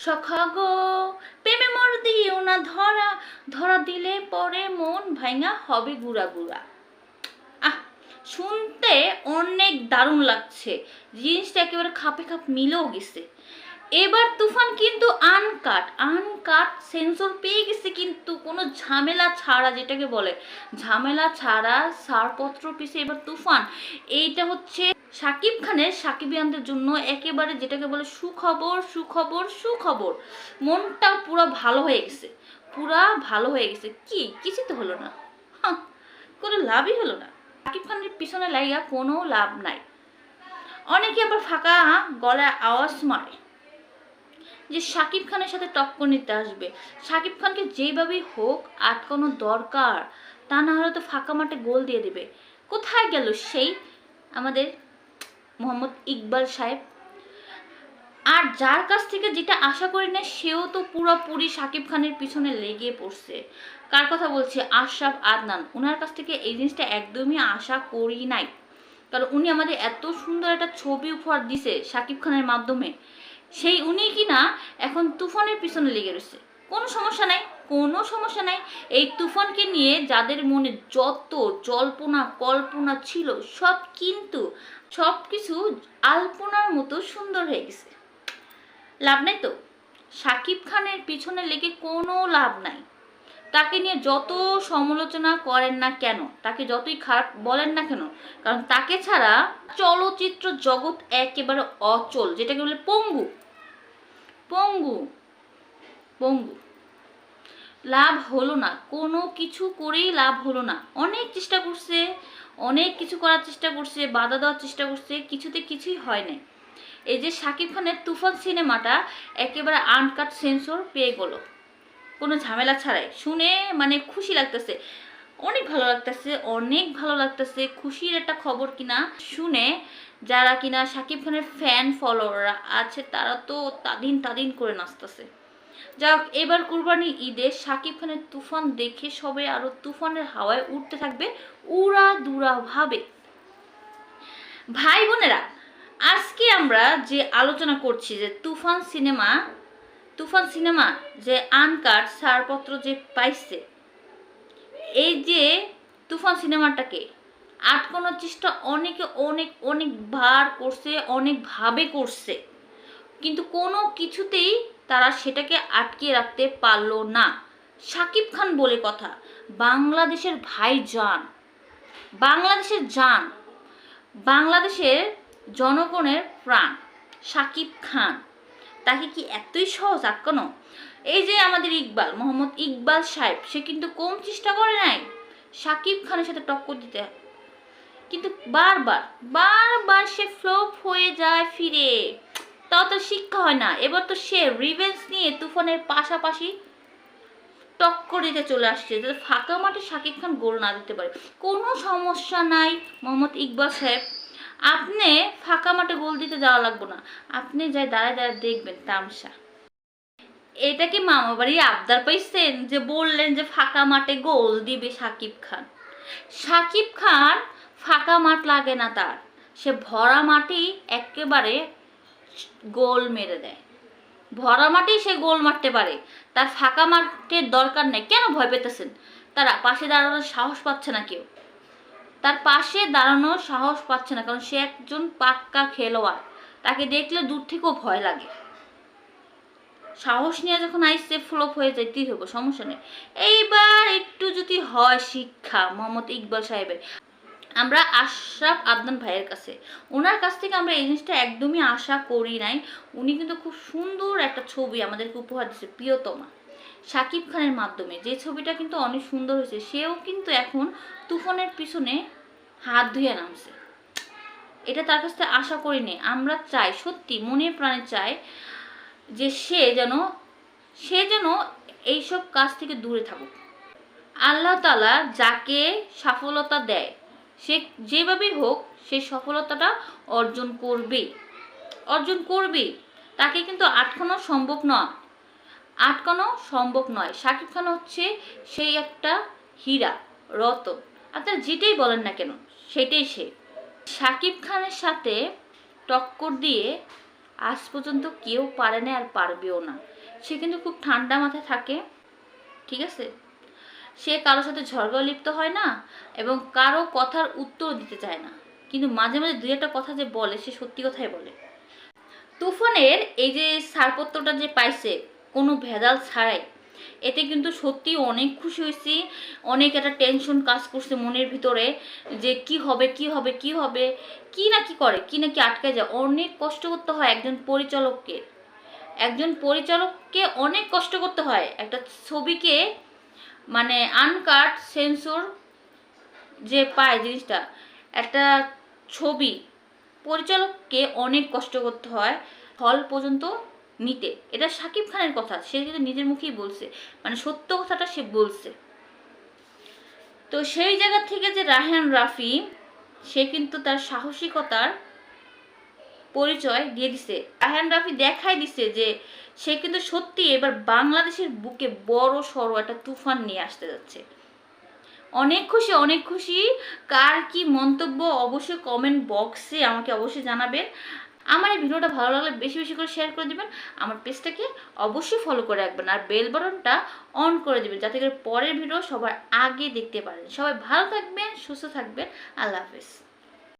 সখা গো প্রেমে মর দিও না ধরা ধরা দিলে পরে মন ভাঙা হবে গুড়া গুড়া। আহ, শুনতে অনেক দারুণ লাগছে। জিনিসটা একেবারে খাপে খাপ মিলেও গেছে। এবার তুফান কিন্তু আনকাট আনকাট সেন্সর পেয়ে গেছে কিন্তু কোনো ঝামেলা ছাড়া যেটাকে বলে। ঝামেলা ছাড়া সারপত্র পিছে এবার তুফান। এইটা হচ্ছে সাকিব খানের সাকিবিয়ানদের জন্য একেবারে যেটাকে বলে সুখবর সুখবর সুখবর। মনটা পুরো ভালো হয়ে গেছে, পুরা ভালো হয়ে গেছে। কি? কিছু তো হলো না। কোনো লাভই হলো না। সাকিব খানের পিছনে লাইগা কোনো লাভ নাই। অনেকে আবার ফাঁকা গলায় আওয়াজ মারে। যে সাকিব খানের সাথে টক্কর নিতে আসবে। সাকিব খানকে যেইভাবেই হোক, আটকানো দরকার, তা না হলে তো ফাঁকা মাঠে গোল দিয়ে দেবে। কোথায় গেল সেই? আমাদের মোহাম্মদ ইকবাল সাহেব। আর যার কাছ থেকে যেটা আশা করি না, সেও তো পুরোপুরি সাকিব খানের পিছনে লেগে পড়ছে। কার কথা বলছি? আশরাফ আদনান। ওনার কাছ থেকে এই জিনিসটা একদমই আশা করি নাই। কারণ উনি আমাদের এত সুন্দর একটা ছবি উপহার দিছে সাকিব খানের মাধ্যমে। সেই উনি কি না এখন তুফানের পিছনে লেগে রয়েছে। কোনো সমস্যা নাই, কোনো সমস্যা নাই। এই তুফানকে নিয়ে যাদের মনে যত জল্পনা, কল্পনা ছিল, সব কিন্তু সব কিছু আলপনার মতো সুন্দর হয়ে গেছে। লাভ নাই তো? সাকিব খানের পিছনে লেগে কোনো লাভ নাই। তাকে নিয়ে যত সমালোচনা করেন না কেন, তাকে যতই খারাপ বলেন না কেন, কারণ তাকে ছাড়া চলচ্চিত্র জগৎ একেবারে অচল, যেটাকে বলে পঙ্গু। পঙ্গু। পঙ্গু। লাভ হলো না, কোনো কিছু করেই লাভ হলো না। অনেক চেষ্টা করছে, অনেক কিছু করার চেষ্টা করছে, বাধা দেওয়ার চেষ্টা করছে, কিছুতে কিছুই হয় নাই। এই যে শাকিব খানের তুফান সিনেমাটা একেবারে আনকাট সেন্সর পেয়ে গেল। কোনো ঝামেলা ছাড়াই। শুনে মানে খুশি লাগতেছে। অনেক ভালো লাগতেছে, অনেক ভালো লাগতেছে। খুশির একটা খবর কিনা? শুনে যারা কিনা শাকিব খানের ফ্যান ফলোয়াররা আছে, তারা তো তাদিন তাদিন করে নাচতেছে। যাক, এবার কুরবানি ঈদে শাকিব খানের তুফান দেখে সবাই আরও তুফানের হাওয়ায় উঠতে থাকবে উড়া দুরা ভাবে। ভাই বোনেরা, আজকে আমরা যে আলোচনা করছি যে তুফান সিনেমা তুফান সিনেমা যে আনকাট ছাড়পত্র যে পাইছে, এই যে তুফান সিনেমাটাকে আটকানোর চেষ্টা অনেকে অনেক অনেক বার করছে অনেকভাবে করছে, কিন্তু কোনো কিছুতেই তারা সেটাকে আটকে রাখতে পারল না। সাকিব খান বলে কথা, বাংলাদেশের ভাইজান বাংলাদেশের জান, বাংলাদেশের জনগণের প্রাণ, সাকিব খান। তাকে কি এতই সহজ আটকানো? এই যে আমাদের ইকবাল, মোহাম্মদ ইকবাল সাহেব, সে কিন্তু কম চেষ্টা করে নাই সাকিব খানের সাথে টক্কর দিতে। কিন্তু বারবার বারবার সে ফ্লপ হয়ে যায় ফিরে। তাও তো শিক্ষা হয় না। এবার তো সে রিভেন্স নিয়ে তুফানের পাশাপাশি টক্কর দিতে চলে আসছে, যাতে ফাঁকা মাঠে শাকিব খান গোল না দিতে পারে। কোনো সমস্যা নাই, মোহাম্মদ ইকবাল সাহেব। আপনি ফাঁকা মাঠে গোল দিতে যাওয়া লাগবো না। আপনি যাই দাঁড়ায় দাঁড়ায় দেখবেন তামসা। এটা কি মামা বাড়ি আবদার পাইছেন যে বললেন যে ফাঁকা মাঠে গোল দিবে সাকিব খান? সাকিব খান ফাঁকা মাঠ লাগে না তার। সে ভরা মাটি একেবারে গোল মেরে দেয়। ভরা মাঠেই সে গোল মারতে পারে। তার ফাঁকা মাঠের দরকার নেই। কেন ভয় পেতেছেন? তারা পাশে দাঁড়ানোর সাহস পাচ্ছে না কেউ। তার পাশে দাঁড়ানোর সাহস পাচ্ছে না, কারণ সে একজন পাক্কা খেলোয়াড়। তাকে দেখলে দূর থেকেও ভয় লাগে। সাহস নিয়ে যখন আইসে ফ্লপ হয়ে যেতেই হবে সমস্যা নেই। এইবার একটু যদি হয় শিক্ষা মোহাম্মদ ইকবাল সাহেবের। আমরা আশরাফ আদনান ভাইয়ের কাছে। ওনার কাছ থেকে আমরা এই জিনিসটা একদমই আশা করি নাই। উনি কিন্তু খুব সুন্দর একটা ছবি আমাদেরকে উপহার দিচ্ছে প্রিয়তমা। শাকিব খানের মাধ্যমে। যে ছবিটা কিন্তু অনেক সুন্দর হয়েছে, সেও কিন্তু এখন তুফানের পিছনে হাত ধুয়ে নামছে। এটা তার কাছ থেকে আশা করিনি। আমরা চাই, সত্যি মনে প্রাণে চাই যে সে যেন সে যেন এইসব কাজ থেকে দূরে থাকুক। আল্লাহ তালা যাকে সফলতা দেয়, সে যেভাবেই হোক, সে সফলতাটা অর্জন করবে অর্জন করবে তাকে কিন্তু আটকানো সম্ভব নয়। আটকানো সম্ভব নয়। শাকিব খান হচ্ছে সেই একটা হীরা, রতন। আপনারা যেটাই বলেন না কেন, সেটাই সে। শাকিব খানের সাথে টক্কর দিয়ে আজ পর্যন্ত কেউ পারে না আর পারবেও না। সে কিন্তু খুব ঠান্ডা মাথায় থাকে, ঠিক আছে? সে কারোর সাথে ঝগড়াও লিপ্ত হয় না এবং কারও কথার উত্তর দিতে চায় না। কিন্তু মাঝে মাঝে দুই একটা কথা যে বলে, সে সত্যি কথাই বলে। তুফানের এই যে ছাড়পত্রটা যে পাইছে কোনো ভেজাল ছাড়াই। এতে কিন্তু সত্যি অনেক খুশি হয়েছি, অনেক একটা টেনশন কাজ করছে মনের ভিতরে যে কি হবে কি হবে কি হবে, কি না কি করে, কি না কি আটকে যায়। অনেক কষ্ট করতে হয় একজন পরিচালককে। একজন পরিচালককে অনেক কষ্ট করতে হয়। একটা ছবিকে মানে আনকাট সেন্সর যে পায় জিনিসটা, একটা ছবি পরিচালককে অনেক কষ্ট করতে হয়। হল পর্যন্ত নিতে। এটা শাকিব খানের কথা, সে কিন্তু নিজের মুখেই বলছে। মানে সত্য কথাটা সে বলছে। তো সেই জায়গা থেকে যে রাহান রাফি, সে কিন্তু তার সাহসিকতার পরিচয় দিয়ে দিছে। রাহান রাফি দেখাই দিছে যে সে কিন্তু সত্যি এবার বাংলাদেশের বুকে বড় সড়ো একটা তুফান নিয়ে আসতে যাচ্ছে। অনেক খুশি অনেক খুশি। কার কি মন্তব্য অবশ্যই কমেন্ট বক্সে আমাকে অবশ্যই জানাবেন। আমার এই ভিডিওটা ভালো লাগলে বেশি বেশি করে শেয়ার করে দেবেন। আমার পেজটাকে অবশ্যই ফলো করে রাখবেন আর বেল বাটনটা অন করে দেবেন যাতে করে পরের ভিডিও সবার আগে দেখতে পারেন। সবাই ভালো থাকবেন, সুস্থ থাকবেন। আল্লাহ হাফেজ।